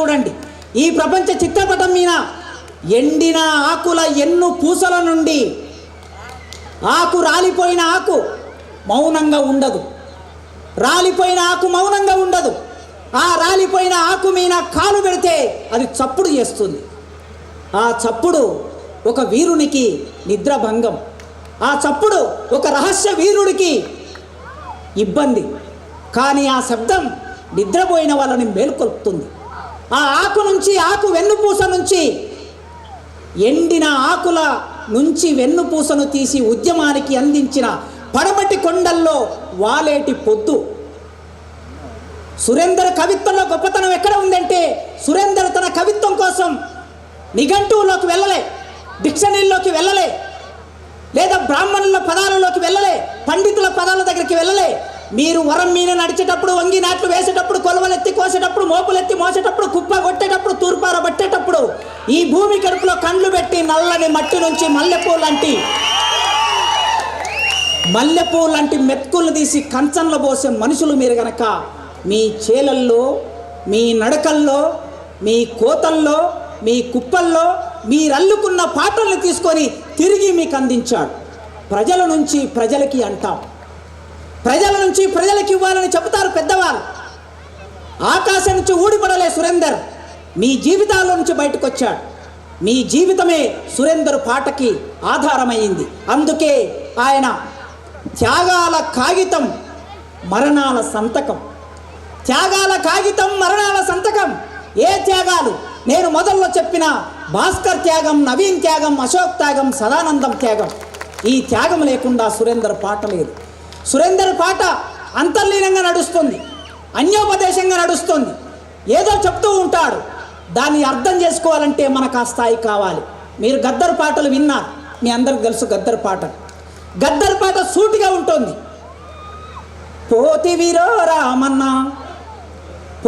చూడండి. ఈ ప్రపంచ చిత్రపటం మీద ఎండిన ఆకుల ఎన్ను పూసల నుండి ఆకు రాలిపోయిన ఆకు మౌనంగా ఉండదు. రాలిపోయిన ఆకు మౌనంగా ఉండదు. ఆ రాలిపోయిన ఆకు మీద కాలు పెడితే అది చప్పుడు చేస్తుంది. ఆ చప్పుడు ఒక వీరునికి నిద్రభంగం. ఆ చప్పుడు ఒక రహస్య వీరుడికి ఇబ్బంది. కానీ ఆ శబ్దం నిద్రపోయిన వాళ్ళని మేల్కొల్పుతుంది. ఆ ఆకు నుంచి ఆకు వెన్నుపూస నుంచి ఎండిన ఆకుల నుంచి వెన్నుపూసను తీసి ఉద్యమానికి అందించిన పడమటి కొండల్లో వాలేటి పొద్దు. సురేందర్ కవిత్వంలో గొప్పతనం ఎక్కడ ఉందంటే సురేందర్ తన కవిత్వం కోసం నిఘంటువులోకి వెళ్ళలే డిక్షనరీలోకి వెళ్ళలే లేదా బ్రాహ్మణుల పదాలలోకి వెళ్ళలే పండితుల పదాల దగ్గరికి వెళ్ళలే మీరు వరం మీద నడిచేటప్పుడు వంగి నాట్లు వేసేటప్పుడు కొలవలెత్తి కోసేటప్పుడు మోపులెత్తి మోసేటప్పుడు కుప్ప కొట్టేటప్పుడు తూర్పార పట్టేటప్పుడు ఈ భూమి కడుపులో కండ్లు పెట్టి నల్లని మట్టి నుంచి మల్లెపూ లాంటి మల్లెపూ లాంటి మెత్తులు తీసి కంచంలో పోసే మనుషులు మీరు గనక మీ చేలల్లో మీ నడకల్లో మీ కోతల్లో మీ కుప్పల్లో మీరల్లుకున్న పాటల్ని తీసుకొని తిరిగి మీకు అందించాడు. ప్రజల నుంచి ప్రజలకి అంటాం. ప్రజల నుంచి ప్రజలకి ఇవ్వాలని చెబుతారు పెద్దవాళ్ళు. ఆకాశం నుంచి ఊడిపడలే సురేందర్. మీ జీవితాల నుంచి బయటకు వచ్చాడు మీ జీవితమే సురేందర్ పాటకి ఆధారమైంది. అందుకే ఆయన త్యాగాల కాగితం మరణాల సంతకం. త్యాగాల కాగితం మరణాల సంతకం. ఏ త్యాగాలు? నేను మొదల్లో చెప్పిన భాస్కర్ త్యాగం నవీన్ త్యాగం అశోక్ త్యాగం సదానందం త్యాగం. ఈ త్యాగం లేకుండా సురేందర్ పాట లేదు. సురేందర్ పాట అంతర్లీనంగా నడుస్తుంది అన్యోపదేశంగా నడుస్తుంది. ఏదో చెప్తూ ఉంటాడు. దాన్ని అర్థం చేసుకోవాలంటే మనకు ఆ స్థాయి కావాలి. మీరు గద్దర్ పాటలు విన్నారు. మీ అందరికి తెలుసు గద్దర్ పాట. గద్దర్ పాట సూటిగా ఉంటుంది. పోతివిరో పోతి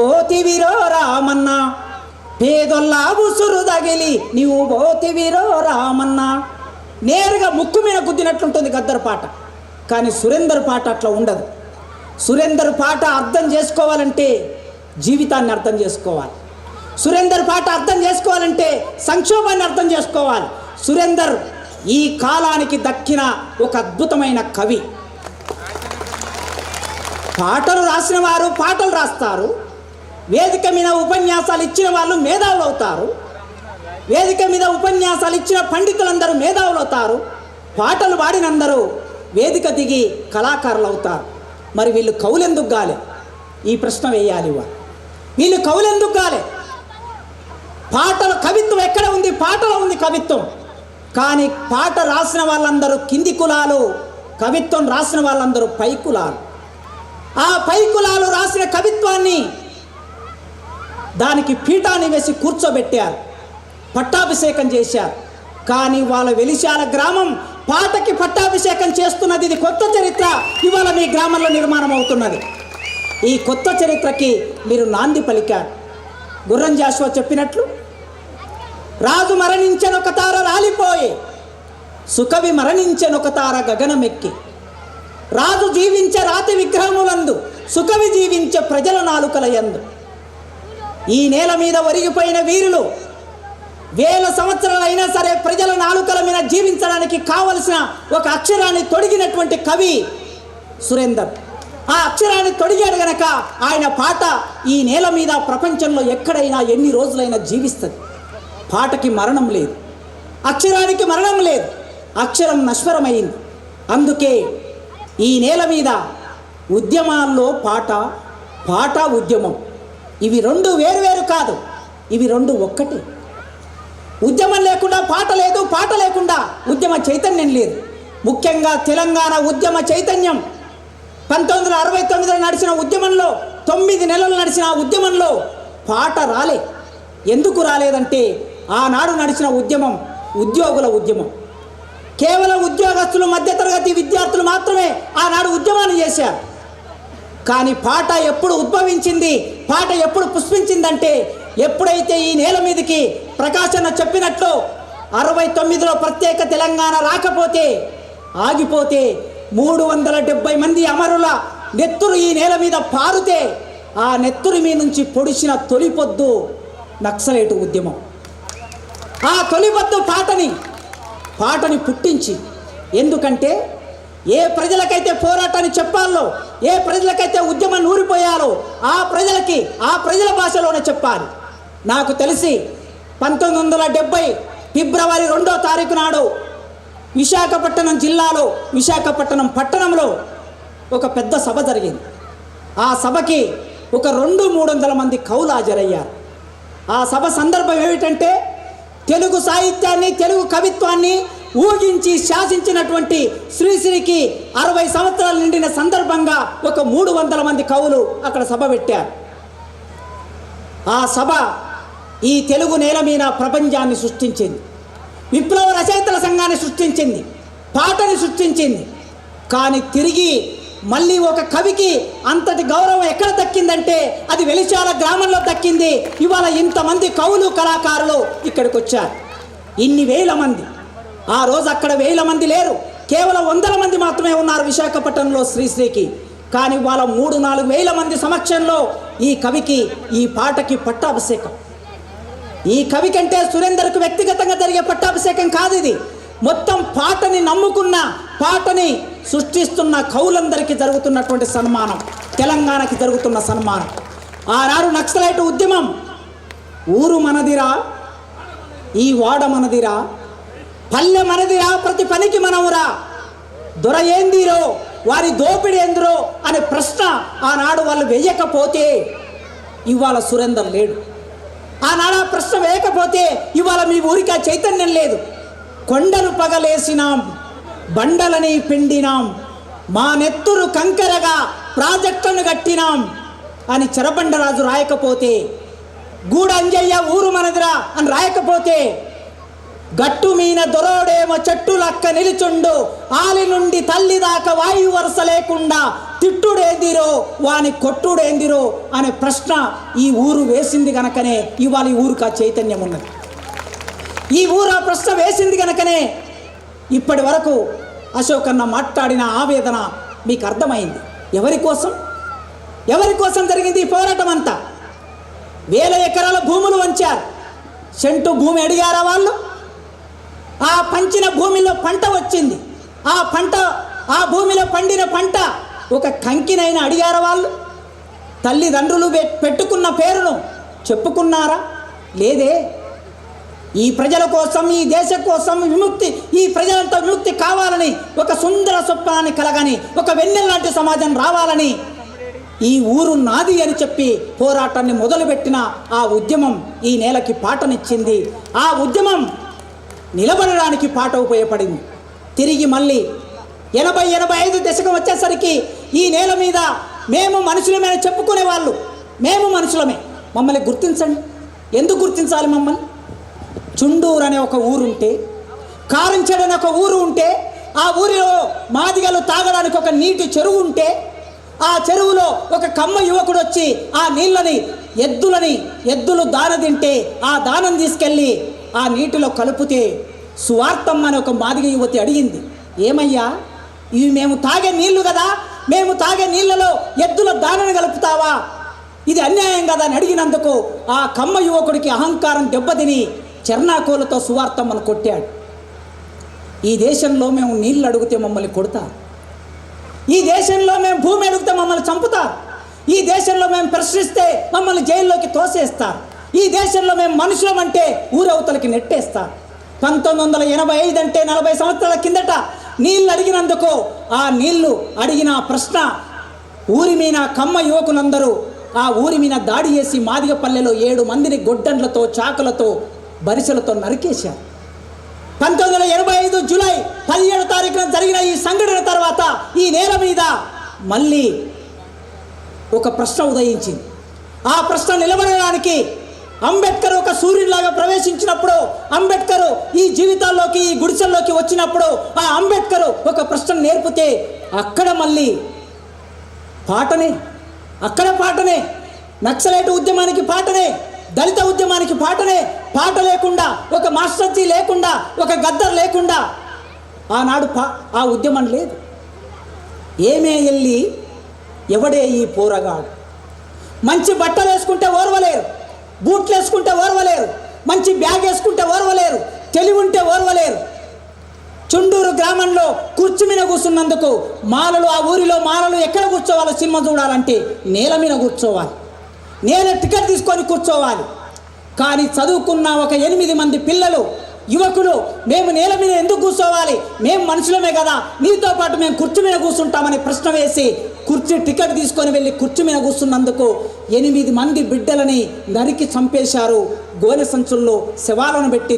పోతివిరో రామన్నా పేదొల్లా ఉసురు తగిలి నీవు పోతివిరో రామన్నా. నేరుగా ముక్కు మీద గుద్దినట్లుంటుంది గద్దర్ పాట. కానీ సురేందర్ పాట అట్లా ఉండదు. సురేందర్ పాట అర్థం చేసుకోవాలంటే జీవితాన్ని అర్థం చేసుకోవాలి. సురేందర్ పాట అర్థం చేసుకోవాలంటే సంక్షోభాన్ని అర్థం చేసుకోవాలి. సురేందర్ ఈ కాలానికి దక్కిన ఒక అద్భుతమైన కవి. పాటలు రాసిన వారు పాటలు రాస్తారు. వేదిక మీద ఉపన్యాసాలు ఇచ్చిన వాళ్ళు మేధావులు అవుతారు. వేదిక మీద ఉపన్యాసాలు ఇచ్చిన పండితులందరూ మేధావులు అవుతారు. పాటలు పాడినందరూ వేదిక దిగి కళాకారులు అవుతారు మరి వీళ్ళు కవులెందుకు గాలే ఈ ప్రశ్న వేయాలి వారు వీళ్ళు కవులెందుకు గాలే పాటల కవిత్వం ఎక్కడ ఉంది? పాటలో ఉంది కవిత్వం. కానీ పాట రాసిన వాళ్ళందరూ కింది కులాలు కవిత్వం రాసిన వాళ్ళందరూ పై కులాలు. ఆ పై కులాలు రాసిన కవిత్వాన్ని దానికి పీఠాన్ని వేసి కూర్చోబెట్టారు. పట్టాభిషేకం చేశారు. కానీ వాళ్ళ వెలిశాల గ్రామం పాటకి పట్టాభిషేకం చేస్తున్నది ఇది కొత్త చరిత్ర. ఇవాళ మీ గ్రామంలో నిర్మాణం అవుతున్నది. ఈ కొత్త చరిత్రకి మీరు నాంది పలికారు. గుర్రం జాషువా చెప్పినట్లు రాజు మరణించెనొక తార రాలిపోయే సుకవి మరణించెనొక తార గగనమెక్కి. రాజు జీవించే రాతి విగ్రహములందు సుకవి జీవించే ప్రజల నాలుకల యందు. ఈ నేల మీద ఒరిగిపోయిన వీరులు వేల సంవత్సరాలైనా సరే ప్రజల నాలుకల మీద జీవించడానికి కావలసిన ఒక అక్షరాన్ని తొడిగినటువంటి కవి సురేందర్. ఆ అక్షరాన్ని తొడిగాడు గనక ఆయన పాట ఈ నేల మీద ప్రపంచంలో ఎక్కడైనా ఎన్ని రోజులైనా జీవిస్తుంది. పాటకి మరణం లేదు. అక్షరానికి మరణం లేదు. అక్షరం నశ్వరమైంది. అందుకే ఈ నేల మీద ఉద్యమాల్లో పాట పాట ఉద్యమం. ఇవి రెండు వేరు వేరు కాదు. ఇవి రెండు ఒక్కటే. ఉద్యమం లేకుండా పాట లేదు పాట లేకుండా ఉద్యమ చైతన్యం లేదు. ముఖ్యంగా తెలంగాణ ఉద్యమ చైతన్యం. పంతొమ్మిది వందల అరవై తొమ్మిదిలో నడిచిన ఉద్యమంలో తొమ్మిది నెలలు నడిచిన ఉద్యమంలో పాట రాలే. ఎందుకు రాలేదంటే ఆనాడు నడిచిన ఉద్యమం ఉద్యోగుల ఉద్యమం. కేవలం ఉద్యోగస్తులు మధ్యతరగతి విద్యార్థులు మాత్రమే ఆనాడు ఉద్యమాన్ని చేశారు. కానీ పాట ఎప్పుడు ఉద్భవించింది పాట ఎప్పుడు పుష్పించిందంటే ఎప్పుడైతే ఈ నేల మీదకి ప్రకాశన చెప్పినట్లు అరవై తొమ్మిదిలో ప్రత్యేక తెలంగాణ రాకపోతే ఆగిపోతే మూడు వందల డెబ్బై మంది అమరుల నెత్తురు ఈ నేల మీద పారుతే ఆ నెత్తురు మీ నుంచి పొడిచిన తొలిపొద్దు నక్సలైటు ఉద్యమం. ఆ తొలిపొద్దు పాటని పాటని పుట్టించి ఎందుకంటే ఏ ప్రజలకైతే పోరాటాన్ని చెప్పాలో ఏ ప్రజలకైతే ఉద్యమం నూరిపోయాలో ఆ ప్రజలకి ఆ ప్రజల భాషలోనే చెప్పాలి. నాకు తెలిసి పంతొమ్మిది వందల డెబ్బై ఫిబ్రవరి రెండో తారీఖు నాడు విశాఖపట్నం జిల్లాలో విశాఖపట్నం పట్టణంలో ఒక పెద్ద సభ జరిగింది. ఆ సభకి ఒక రెండు మూడు వందల మంది కవులు హాజరయ్యారు ఆ సభ సందర్భం ఏమిటంటే తెలుగు సాహిత్యాన్ని తెలుగు కవిత్వాన్ని ఊహించి శాసించినటువంటి శ్రీశ్రీకి అరవై సంవత్సరాలు నిండిన సందర్భంగా ఒక మూడు వందల మంది కవులు అక్కడ సభ పెట్టారు. ఆ సభ ఈ తెలుగు నేల మీద ప్రపంచాన్ని సృష్టించింది. విప్లవ రచయితల సంఘాన్ని సృష్టించింది. పాటని సృష్టించింది. కానీ తిరిగి మళ్ళీ ఒక కవికి అంతటి గౌరవం ఎక్కడ దక్కిందంటే అది వెలిచాల గ్రామంలో దక్కింది. ఇవాళ ఇంతమంది కవులు కళాకారులు ఇక్కడికి వచ్చారు ఇన్ని వేల మంది. ఆ రోజు అక్కడ వేల మంది లేరు. కేవలం వందల మంది మాత్రమే ఉన్నారు విశాఖపట్నంలో శ్రీశ్రీకి. కానీ వాళ్ళ మూడు నాలుగు వేల మంది సమక్షంలో ఈ కవికి ఈ పాటకి పట్టాభిషేకం. ఈ కవి కంటే సురేందర్కు వ్యక్తిగతంగా జరిగే పట్టాభిషేకం కాదు ఇది. మొత్తం పాటని నమ్ముకున్న పాటని సృష్టిస్తున్న కవులందరికీ జరుగుతున్నటువంటి సన్మానం. తెలంగాణకి జరుగుతున్న సన్మానం. ఆనాడు నక్సలైట్ ఉద్యమం. ఊరు మనదిరా ఈ వాడ మనదిరా పల్లె మనదిరా ప్రతి పనికి మనమురా దొర ఏందిరో వారి దోపిడి ఎందురో అనే ప్రశ్న ఆనాడు వాళ్ళు వేయకపోతే ఇవాళ సురేందర్ లేడు. ఆనాడు ఆ ప్రశ్న వేయకపోతే ఇవాళ మీ ఊరికి ఆ చైతన్యం లేదు. కొండలు పగలేసినాం బండలని పిండినాం మా నెత్తురు కంకరగా ప్రాజెక్టులను కట్టినాం అని చెరబండరాజు రాయకపోతే గూడంజయ్య ఊరు మనదిరా అని రాయకపోతే గట్టు మీన దొరోడేమో చెట్టు లక్క నిలుచుండు ఆలి నుండి తల్లి దాకా వాయు వరుస లేకుండా తిట్టుడేందిరో వాని కొట్టుడేందిరో అనే ప్రశ్న ఈ ఊరు వేసింది కనుకనే ఇవాళ ఈ ఊరికి ఆ చైతన్యం ఉన్నది. ఈ ఊరు ఆ ప్రశ్న వేసింది కనుకనే ఇప్పటి వరకు అశోకన్న మాట్లాడిన ఆవేదన మీకు అర్థమైంది. ఎవరి కోసం? ఎవరి కోసం జరిగింది ఈ పోరాటం అంతా? వేల ఎకరాల భూములు వంచారు. సెంటు భూమి అడిగారా వాళ్ళు? ఆ పంచిన భూమిలో పంట వచ్చింది. ఆ పంట ఆ భూమిలో పండిన పంట ఒక కంకినైనా అడిగారా వాళ్ళు? తల్లిదండ్రులు పె- పెట్టుకున్న పేరును చెప్పుకున్నారా? లేదే. ఈ ప్రజల కోసం ఈ దేశం కోసం విముక్తి ఈ ప్రజలంతా విముక్తి కావాలని ఒక సుందర స్వప్నాన్ని కలగని ఒక వెన్నెల లాంటి సమాజం రావాలని ఈ ఊరు నాది అని చెప్పి పోరాటాన్ని మొదలుపెట్టిన ఆ ఉద్యమం ఈ నేలకి పాటనిచ్చింది. ఆ ఉద్యమం నిలబడడానికి పాట ఉపయోగపడింది. తిరిగి మళ్ళీ ఎనభై ఎనభై ఐదు దశకం వచ్చేసరికి ఈ నేల మీద మేము మనుషులమే చెప్పుకునే వాళ్ళు మేము మనుషులమే. మమ్మల్ని గుర్తించండి. ఎందుకు గుర్తించాలి మమ్మల్ని? చుండూరు అనే ఒక ఊరుంటే కారంచెడు అనే ఒక ఊరు ఉంటే ఆ ఊరిలో మాదిగలు తాగడానికి ఒక నీటి చెరువు ఉంటే ఆ చెరువులో ఒక కమ్మ యువకుడు వచ్చి ఆ నీళ్ళని ఎద్దులని ఎద్దులు దాన తింటే ఆ దానం తీసుకెళ్ళి ఆ నీటిలో కలుపుతే సువార్తమ్మ అనే ఒక మాదిగ యువతి అడిగింది ఏమయ్యా? ఇవి మేము తాగే నీళ్ళు కదా మేము తాగే నీళ్ళలో ఎద్దుల దానను కలుపుతావా? ఇది అన్యాయం కదా అని అడిగినందుకు ఆ కమ్మ యువకుడికి అహంకారం దెబ్బతిని చెర్నాకోలతో సువార్తమ్మను కొట్టాడు. ఈ దేశంలో మేము నీళ్ళు అడిగితే మమ్మల్ని కొడతారు. ఈ దేశంలో మేము భూమి అడిగితే మమ్మల్ని చంపుతారు. ఈ దేశంలో మేము ప్రశ్నిస్తే మమ్మల్ని జైల్లోకి తోసేస్తారు. ఈ దేశంలో మేము మనుషులం అంటే ఊరవతలకి నెట్టేస్తారు. పంతొమ్మిది వందల ఎనభై ఐదు అంటే నలభై సంవత్సరాల కిందట నీళ్ళు అడిగినందుకు ఆ నీళ్ళు అడిగిన ప్రశ్న ఊరి మీద కమ్మ యువకులందరూ ఆ ఊరి మీద దాడి చేసి మాదిగపల్లెలో ఏడు మందిని గొడ్డండ్లతో చాకులతో బరిసెలతో నరికేశారు. పంతొమ్మిది వందల ఎనభై ఐదు జూలై పదిహేడు తారీఖున జరిగిన ఈ సంఘటన తర్వాత ఈ నేల మీద మళ్ళీ ఒక ప్రశ్న ఉదయించింది. ఆ ప్రశ్న నిలబడడానికి అంబేద్కర్ ఒక సూర్యుడిలాగా ప్రవేశించినప్పుడు అంబేద్కర్ ఈ జీవితాల్లోకి ఈ గుడిసెల్లోకి వచ్చినప్పుడు ఆ అంబేద్కర్ ఒక ప్రశ్న నేర్పితే అక్కడ మళ్ళీ పాటనే అక్కడ పాటనే నక్సలైట్ ఉద్యమానికి పాటనే దళిత ఉద్యమానికి పాటనే పాట లేకుండా ఒక మాస్టర్జీ లేకుండా ఒక గద్దర్ లేకుండా ఆనాడు పా ఆ ఉద్యమం లేదు. ఏమే వెళ్ళి ఎవడే ఈ పోరగాడు? మంచి బట్టలు వేసుకుంటే ఓర్వలేరు. బూట్లు వేసుకుంటే ఓర్వలేరు. మంచి బ్యాగ్ వేసుకుంటే ఓర్వలేరు. తెలివి ఉంటే ఓర్వలేరు. చుండూరు గ్రామంలో కుర్చీ మీద కూర్చున్నందుకు మాలలు ఆ ఊరిలో మాలలు ఎక్కడ కూర్చోవాలో సినిమా చూడాలంటే నేల మీద కూర్చోవాలి. నేల టికెట్ తీసుకొని కూర్చోవాలి. కానీ చదువుకున్న ఒక ఎనిమిది మంది పిల్లలు యువకులు మేము నేల మీద ఎందుకు కూర్చోవాలి? మేము మనుషులమే కదా. నీతో పాటు మేము కుర్చీ మీద కూర్చుంటామని ప్రశ్న వేసి కుర్చీ టికెట్ తీసుకొని వెళ్ళి కుర్చీ మీద కూర్చున్నందుకు ఎనిమిది మంది బిడ్డలని నరికి చంపేశారు. గోనె సంచుల్లో శవాలను పెట్టి